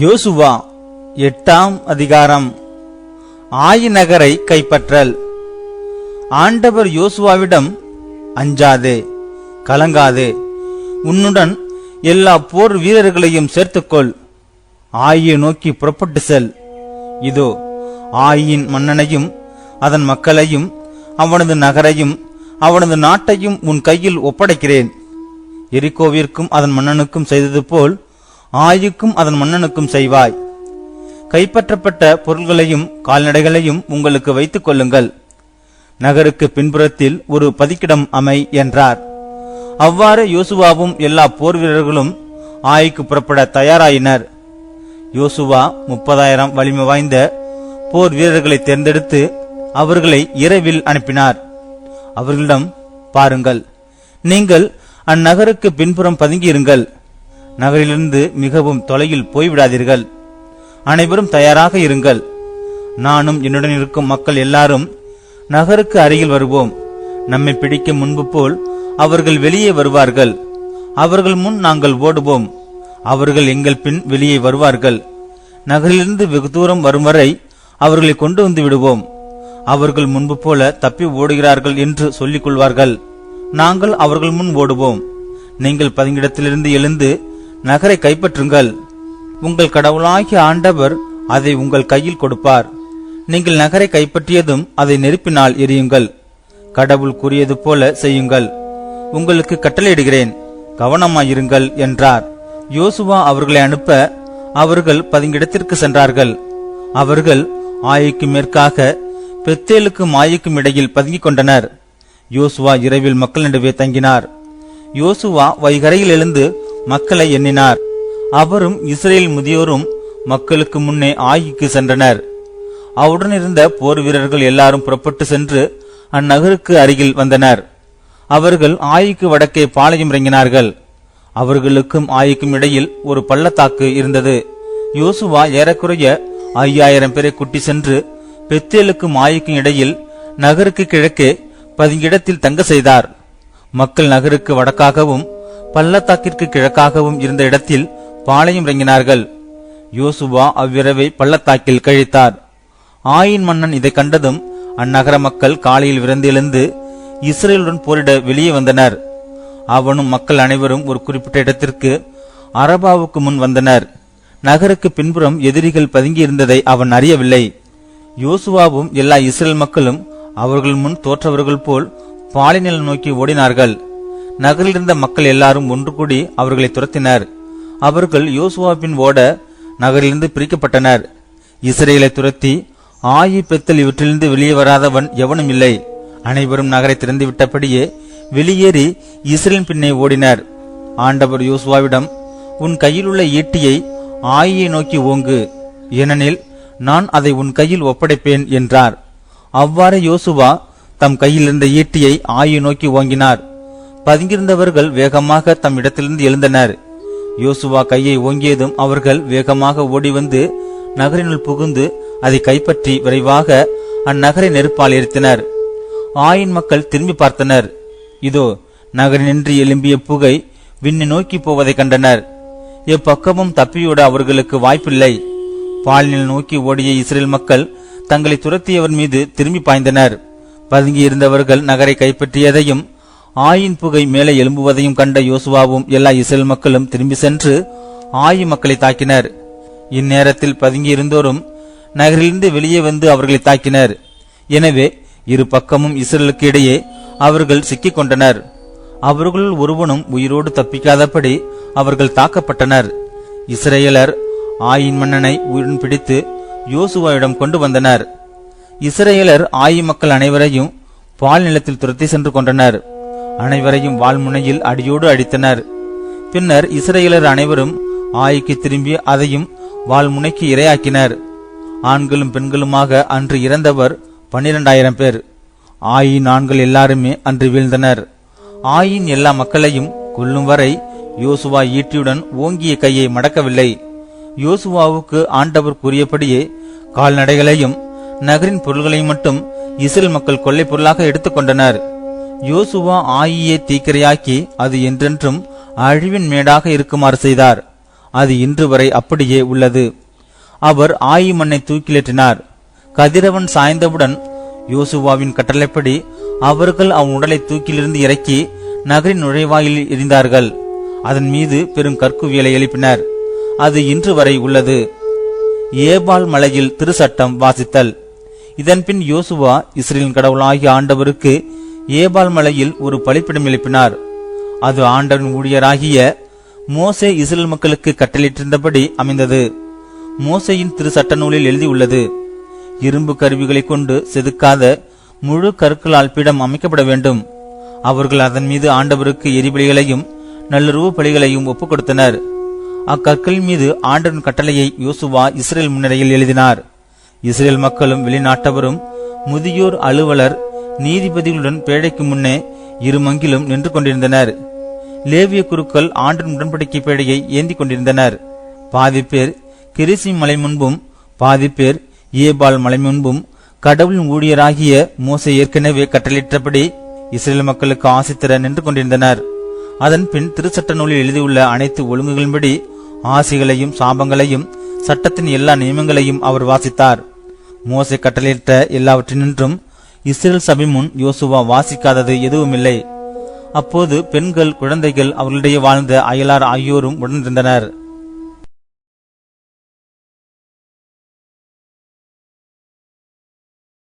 யோசுவா எட்டாம் அதிகாரம். ஆயி நகரை கைப்பற்றல். ஆண்டவர் யோசுவாவிடம் அஞ்சாதே கலங்காதே உன்னுடன் எல்லா போர் வீரர்களையும் சேர்த்துக்கொள். ஆயை நோக்கி புறப்பட்டு செல். இதோ ஆயின் மன்னனையும் அதன் மக்களையும் அவனது நகரையும் அவனது நாட்டையும் உன் கையில் ஒப்படைக்கிறேன். எரிகோவிற்கும் அதன் மன்னனுக்கும் செய்தது போல் ஆயுக்கும் அதன் மன்னனுக்கும் செய்வாய். கைப்பற்றப்பட்ட பொருள்களையும் கால்நடைகளையும் உங்களுக்கு வைத்துக் கொள்ளுங்கள். நகருக்கு பின்புறத்தில் ஒரு பதிக்கிடம் அமை என்றார். அவ்வாறு யோசுவாவும் எல்லா போர் வீரர்களும் ஆய்க்கு புறப்பட தயாராயினர். யோசுவா முப்பதாயிரம் வலிமை வாய்ந்த போர் வீரர்களை தேர்ந்தெடுத்து அவர்களை இரவில் அனுப்பினார். அவர்களிடம் பாருங்கள் நீங்கள் அந்நகருக்கு பின்புறம் பதுங்கியிருங்கள். நகரிலிருந்து மிகவும் தொலையில் போய்விடாதீர்கள். அனைவரும் தயாராக இருங்கள். நானும் என்னுடன் இருக்கும் மக்கள் எல்லாரும் நகருக்கு அருகில் வருவோம். நம்மை பிடிக்க முன்பு போல் அவர்கள் வெளியே வருவார்கள். அவர்கள் முன் நாங்கள் ஓடுவோம். அவர்கள் எங்கள் பின் வெளியே வருவார்கள். நகரிலிருந்து வெகு தூரம் வரும் வரை அவர்களை கொண்டு வந்து விடுவோம். அவர்கள் முன்பு போல தப்பி ஓடுகிறார்கள் என்று சொல்லிக் கொள்வார்கள். நாங்கள் அவர்கள் முன் ஓடுவோம். நீங்கள் பதுங்கிடத்திலிருந்து எழுந்து நகரை கைப்பற்றுங்கள். உங்கள் கடவுளாகிய ஆண்டவர் அதை உங்கள் கையில் கொடுப்பார். நீங்கள் நகரை கைப்பற்றியதும் அதை நெருப்பினால் எரியுங்கள். கடவுள் கூறியது போல செய்யுங்கள். உங்களுக்கு கட்டளையிடுகிறேன் கவனமாயிருங்கள் என்றார். யோசுவா அவர்களை அனுப்ப அவர்கள் பதுங்கிடத்திற்கு சென்றார்கள். அவர்கள் ஆயைக்கு மேற்காக பெத்தேலுக்கும் ஆயைக்கும் இடையில் பதுங்கிக் கொண்டனர். யோசுவா இரவில் மக்கள் நடுவே தங்கினார். யோசுவா வைகரையில் எழுந்து மக்களை எண்ணினார். அவரும் இஸ்ரேல் முதியோரும் மக்களுக்கு முன்னே ஆயிக்கு சென்றனர். அவருடன் இருந்த போர் வீரர்கள் எல்லாரும் புறப்பட்டு சென்று அந்நகருக்கு அருகில் வந்தனர். அவர்கள் ஆயிக்கு வடக்கே பாளையம் இறங்கினார்கள். அவர்களுக்கும் ஆயிக்கும் இடையில் ஒரு பள்ளத்தாக்கு இருந்தது. யோசுவா ஏறக்குறைய ஐயாயிரம் பேரை குட்டி சென்று பெத்தேலுக்கும் ஆயிக்கும் இடையில் நகருக்கு கிழக்கே பதிங்கிடத்தில் தங்க செய்தார். மக்கள் நகருக்கு வடக்காகவும் பள்ளத்தாக்கிற்கு கிழக்காகவும் இருந்த இடத்தில் பாளையம் இறங்கினார்கள். யோசுவா அவ்விரவை பள்ளத்தாக்கில் கழித்தார். ஆயின் மன்னன் இதை கண்டதும் அந்நகர மக்கள் காலையில் விரைந்து எழுந்து இஸ்ரேலுடன் போரிட வெளியே வந்தனர். அவனும் மக்கள் அனைவரும் ஒரு குறிப்பிட்ட இடத்திற்கு அரபாவுக்கு முன் வந்தனர். நகருக்கு பின்புறம் எதிரிகள் பதுங்கியிருந்ததை அவன் அறியவில்லை. யோசுவாவும் எல்லா இஸ்ரேல் மக்களும் அவர்கள் முன் தோற்றவர்கள் போல் பாலைநிலம் நோக்கி ஓடினார்கள். நகரிலிருந்த மக்கள் எல்லாரும் ஒன்று கூடி அவர்களை துரத்தினர். அவர்கள் யோசுவாவின் ஓட நகரிலிருந்து பிரிக்கப்பட்டனர். இஸ்ரேலை துரத்தி ஆயி பெத்தல் இவற்றிலிருந்து வெளியே வராதவன் எவனும் இல்லை. அனைவரும் நகரை திறந்து விட்டபடியே வெளியேறி இஸ்ரேலின் பின்னே ஓடினர். ஆண்டவர் யோசுவாவிடம் உன் கையில் உள்ள ஈட்டியை ஆயியை நோக்கி ஓங்கு. ஏனெனில் நான் அதை உன் கையில் ஒப்படைப்பேன் என்றார். அவ்வாறு யோசுவா தம் கையில் இருந்த ஈட்டியை ஆயை நோக்கி ஓங்கினார். பதுங்கியிருந்தவர்கள் வேகமாக தம் இடத்திலிருந்து எழுந்தனர். யோசுவா கையை ஓங்கியதும் அவர்கள் வேகமாக ஓடி வந்து நகரினுள் புகுந்து அதை கைப்பற்றி விரைவாக அந்நகரை நெருப்பால் எரித்தனர். ஆயின் மக்கள் திரும்பி பார்த்தனர். இதோ நகரினின்றி எழும்பிய புகை விண்ணை நோக்கி போவதை கண்டனர். எப்பக்கமும் தப்பியோட அவர்களுக்கு வாய்ப்பில்லை. பாலினில் நோக்கி ஓடிய இஸ்ரேல் மக்கள் தங்களை துரத்தியவர் மீது திரும்பி பாய்ந்தனர். பதுங்கியிருந்தவர்கள் நகரை கைப்பற்றியதையும் ஆயின் புகை மேலே எழும்புவதையும் கண்ட யோசுவாவும் எல்லா இஸ்ரேல் மக்களும் திரும்பி சென்று ஆயி மக்களை தாக்கினர். இந்நேரத்தில் பதுங்கியிருந்தோரும் நகரிலிருந்து வெளியே வந்து அவர்களை தாக்கினர். எனவே இரு பக்கமும் இஸ்ரேலுக்கு இடையே அவர்கள் சிக்கிக் கொண்டனர் அவர்களுள் ஒருவனும் உயிரோடு தப்பிக்காதபடி அவர்கள் தாக்கப்பட்டனர். இஸ்ரேலர் ஆயின் மன்னனை உடன் பிடித்து யோசுவாவிடம் கொண்டு வந்தனர். இஸ்ரேலர் ஆயி மக்கள் அனைவரையும் பால் நிலத்தில் துரத்தி சென்று கொண்டனர். அனைவரையும் வாள்முனையில் அடியோடு அடித்தனர். பின்னர் இஸ்ரேலர் அனைவரும் ஆய்க்கு திரும்பி அதையும் வாள்முனைக்கு இரையாக்கினர். ஆண்களும் பெண்களுமாக அன்று இறந்தவர் பன்னிரண்டாயிரம் பேர். ஆயின் ஆண்கள் எல்லாருமே அன்று வீழ்ந்தனர். ஆயின் எல்லா மக்களையும் கொல்லும் வரை யோசுவா ஈட்டியுடன் ஓங்கிய கையை மடக்கவில்லை. யோசுவாவுக்கு ஆண்டவர் கூறியபடியே கால்நடைகளையும் நகரின் பொருள்களையும் மட்டும் இஸ்ரேல் மக்கள் கொள்ளை பொருளாக எடுத்துக்கொண்டனர் யோசுவா ஆயியை தீக்கிரையாக்கி அது என்றென்றும் அழிவின் மேடாக இருக்குமாறு செய்தார். அது இன்று வரை அப்படியே உள்ளது. அவர் ஆயி மண்ணை தூக்கிலேற்றினார். கதிரவன் சாய்ந்தவுடன் யோசுவாவின் கட்டளைப்படி அவர்கள் அவன் உடலை தூக்கிலிருந்து இறக்கி நகரின் நுழைவாயிலில் எரிந்தார்கள். அதன் மீது பெரும் கற்குவியலை எழுப்பினர். அது இன்று வரை உள்ளது. ஏபால் மலையில் திருசட்டம் வாசித்தல். இதன்பின் யோசுவா இஸ்ரேலின் கடவுளாகிய ஆண்டவருக்கு ஏபால் மலையில் ஒரு பலிப்பிடம் எழுப்பினார். அது ஆண்டவன் ஊழியராகிய மோசே இஸ்ரேல் மக்களுக்கு கட்டளையிட்டிருந்தபடி அமைந்தது. மோசையின் திரு சட்ட நூலில் எழுதியுள்ளது இரும்பு கருவிகளை கொண்டு செதுக்காத முழு கற்களால் பிடம் அமைக்கப்பட வேண்டும். அவர்கள் அதன் மீது ஆண்டவருக்கு எரிபலிகளையும் நல்லுறவு பலிகளையும் ஒப்புக் கொடுத்தனர் அக்கற்கள் மீது ஆண்டவன் கட்டளையை யோசுவா இஸ்ரேல் முன்னிலையில் எழுதினார். இஸ்ரேல் மக்களும் வெளிநாட்டவரும் முதியோர் அலுவலர் நீதிபதிகளுடன் பேழைக்கு முன்னே இரு மங்கிலும் நின்று கொண்டிருந்தனர். லேவிய குருக்கள் ஆண்டின் உடன்படிக்கை பேழையை ஏந்தி கொண்டிருந்தனர். பாதி பேர் கிரிசி மலை முன்பும் பாதி பேர் ஏபால் மலை முன்பும் கடவுளின் ஊழியராகிய மோசை ஏற்கனவே கட்டளையிட்டபடி இஸ்ரேல் மக்களுக்கு ஆசித்தர நின்று கொண்டிருந்தனர். அதன் பின் திருச்சட்ட நூலில் எழுதியுள்ள அனைத்து ஒழுங்குகளின்படி ஆசிகளையும் சாபங்களையும் சட்டத்தின் எல்லா நியமங்களையும் அவர் வாசித்தார். மோசை கட்டளையிட்ட எல்லாவற்றினின்றும் இஸ்ரேல் சபை முன் யோசுவா வாசிக்காதது எதுவுமில்லை. அப்போது பெண்கள் குழந்தைகள் அவர்களிடையே வாழ்ந்த அயலார் ஆகியோரும் உடனிருந்தனர்.